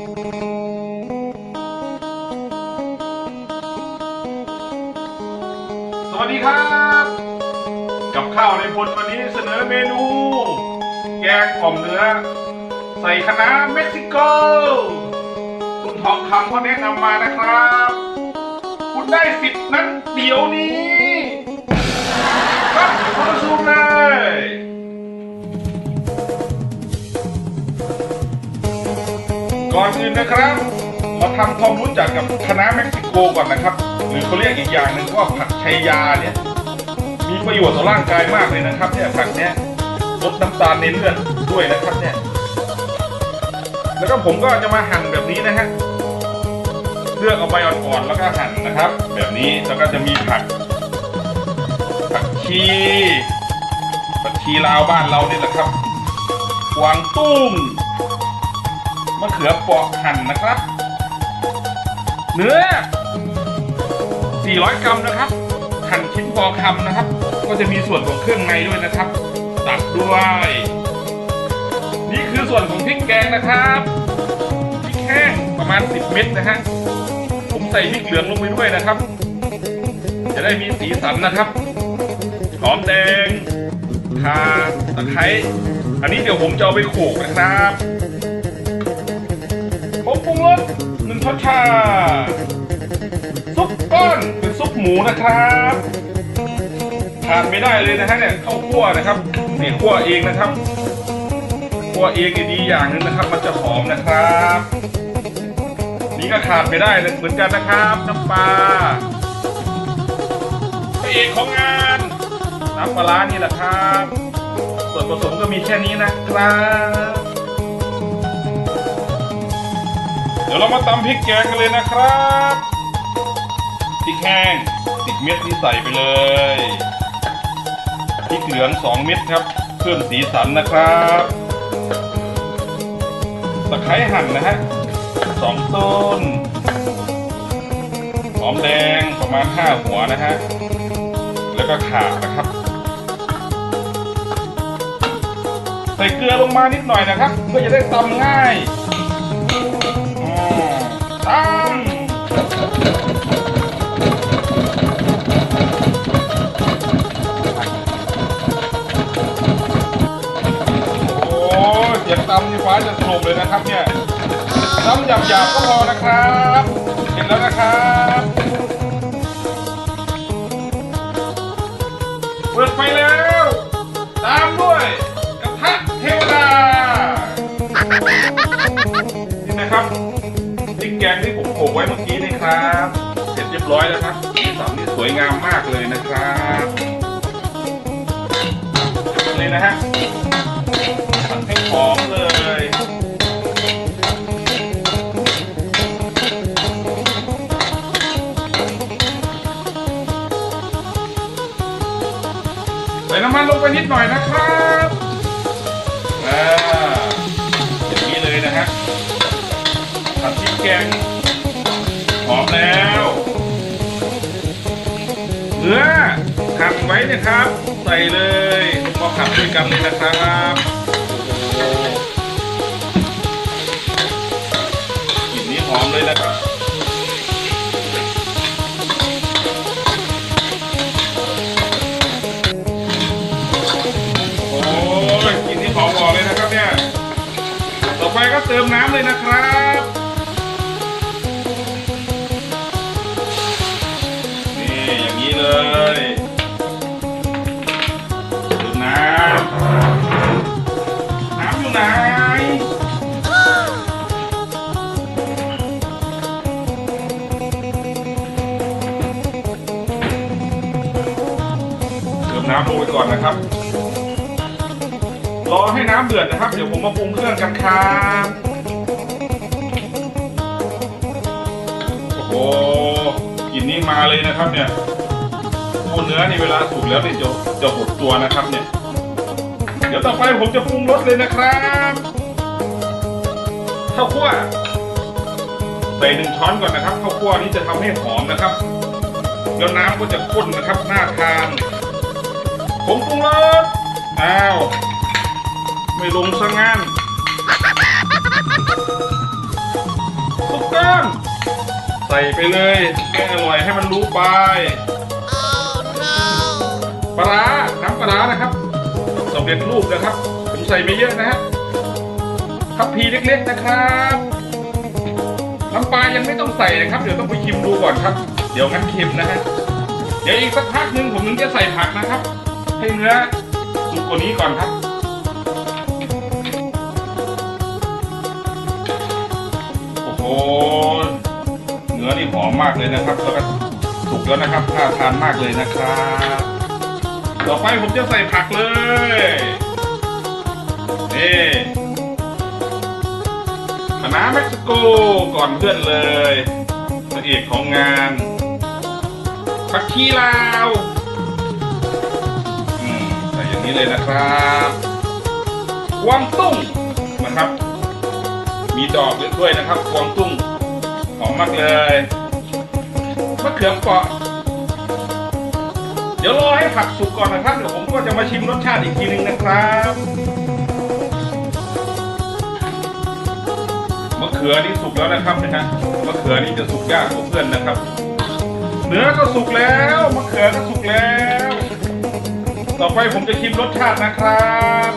สวัสดีครับ กับข้าวในพลวันนี้เสนอเมนู แกงอ่อมเนื้อ ใส่คะน้าเม็กซิโก คุณทองคำเขาแนะนำมานะครับ คุณได้สิทธิ์นั้นเดี๋ยวนี้ ครับข้ามาซูมเลย ก่อนอื่นนะครับ มาทำความรู้จักกับคณะเม็กซิโกก่อนนะครับ หรือเขาเรียกอีกอย่างหนึ่งว่าผักชัยยาเนี่ย มีประโยชน์ต่อร่างกายมากเลยนะครับเนี่ยผักเนี่ยลดน้ำตาลในเลือดด้วยนะครับเนี่ย แล้วก็ผมก็จะมาหั่นแบบนี้นะฮะเลือกเอาใบอ่อนๆแล้วก็หั่นนะครับ แบบนี้แล้วก็จะมีผักผักชีผักชีลาวบ้านเรานี่แหละครับกวางตุ้ง มะเขือเปราะหั่นนะครับ เนื้อ 400 กรัมนะครับ หั่นชิ้นพอคำนะครับ ก็จะมีส่วนของเครื่องในด้วยนะครับ ตัดด้วย นี่คือส่วนของพริกแกงนะครับพริกแห้งประมาณ 10 เม็ดนะฮะผมใส่พริกเหลืองลงไปด้วยนะครับ จะได้มีสีสันนะครับหอมแดงข่าตะไคร้อันนี้เดี๋ยวผมจะเอาไปโขกนะครับ รสหนึ่งช้อนชา ซุปก้อนเป็นซุปหมูนะครับขาดไม่ได้เลยนะฮะเนี่ยข้าวคั่วนะครับเนี่ยคั่วเองนะครับคั่วเองดีอย่างหนึงนะครับ มันจะหอมนะครับ นี่ก็ขาดไม่ได้เลยเหมือนกันนะครับน้ำปลาพระเอกของงานน้ำปลาร้านี่แหละครับ ส่วนผสมก็มีแค่นี้นะครับ ดี๋ยวเรามาตำพริกแกงกันเลยนะครับพริกแห้งสิบเม็ดนี่ใส่ไปเลยพริกเหลืองสองเม็ดครับ เพิ่มสีสันนะครับตะไคร้หั่นนะฮะสองต้นหอมแดงประมาณห้าหัวนะฮะแล้วก็ข่านะครับ ใส่เกลือลงมานิดหน่อยนะครับ เพื่อจะได้ตำง่าย โอ้ยเสียงตำนี่ฟ้าจะสลบเลยนะครับเนี่ยตำหยาบๆก็พอนะครับเสร็จแล้วนะครับเปิดไฟแล้ว ร้อยแล้วครับสีสันนี่สวยงามมากเลยนะครับเลยนะฮะผัดให้หอมเลยใส่น้ำมันลงไปนิดหน่อยนะครับอ่าอย่างนี้เลยนะฮะผัดพริกแกงหอมแล้ว เนื้อขัดไว้นะครับ ใส่เลยพอขัดด้วยกันเลยนะครับอ้โหกลิ่นนี้หอมเลยนะครับ เลยเติมน้ำน้ำอยู่ไหนเติมน้ำลงไปก่อนนะครับ รอให้น้ำเดือดนะครับ เดี๋ยวผมมาปรุงเครื่องกันครับโอ้โหกลิ่นนี้มาเลยนะครับเนี่ย เนื้อนี่เวลาสุกแล้วเนี่ยจะจะหดตัวนะครับเนี่ย เดี๋ยวต่อไปผมจะปรุงรสเลยนะครับข้าวคั่วใส่หนึ่งช้อนก่อนนะครับข้าวคั่วนี้จะทำให้หอมนะครับแล้วน้ำก็จะข้นนะครับน่าทานผมปรุงรสอ้าวไม่ลงซะงั้นก้อนใส่ไปเลยให้อร่อยให้มันรู้ไป ปลาน้ำปลาร้านะครับสำเร็จรูปนะครับ ผมใส่ไม่เยอะนะฮะทัพพีเล็กๆนะครับน้ำปลายังไม่ต้องใส่นะครับ เดี๋ยวต้องไปชิมดูก่อนครับ เดี๋ยวงั้นเค็มนะฮะเดี๋ยวอีกสักพักหนึ่งผมถึงจะใส่ผักนะครับ ให้เนื้อสุกกว่านี้ก่อนครับโอ้โหเนื้อนี่หอมมากเลยนะครับแล้วก็สุกแล้วนะครับน่าทานมากเลยนะครับ ต่อไปผมจะใส่ผักเลย นี่คณะเม็กซิโกก่อนเพื่อนเลยพระเอกของงานผักชีลาวอืมใส่อย่างนี้เลยนะครับกวางตุ้งนะครับ มีดอกด้วยนะครับกวางตุ้งหอมมากเลยมะเขือเปราะ เดี๋ยวรอให้ผักสุกก่อนนะครับ เดี๋ยวผมก็จะมาชิมรสชาติอีกทีหนึงนะครับมะเขือนี่สุกแล้วนะครับนะฮะมะเขือนี่จะสุกยากกว่าเพื่อนนะครับ เนื้อก็สุกแล้วมะเขือก็สุกแล้ว ต่อไปผมจะชิมรสชาตินะครับ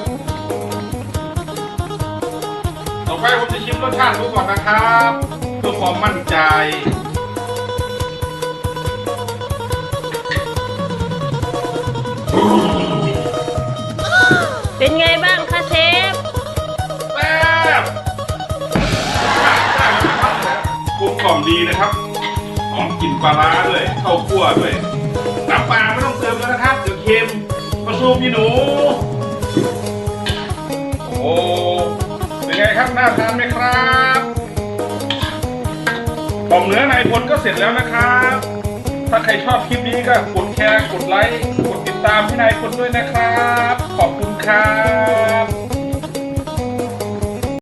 ต่อไปผมจะชิมรสชาติดูก่อนนะครับเพื่อความมั่นใจ กล่อมดีนะครับหอมกลิ่นปลาร้าด้วยข้าวคั่วด้วยน้ำปลาไม่ต้องเติมแล้วนะครับเดี๋ยวเค็มมาซูมพี่หนู โอ้เป็นไงครับน่าทานไหมครับต่อมเนื้อในพลก็เสร็จแล้วนะครับ ถ้าใครชอบคลิปนี้ก็กดแชร์กดไลค์กดติดตามพี่นายพลด้วยนะครับ ขอบคุณครับ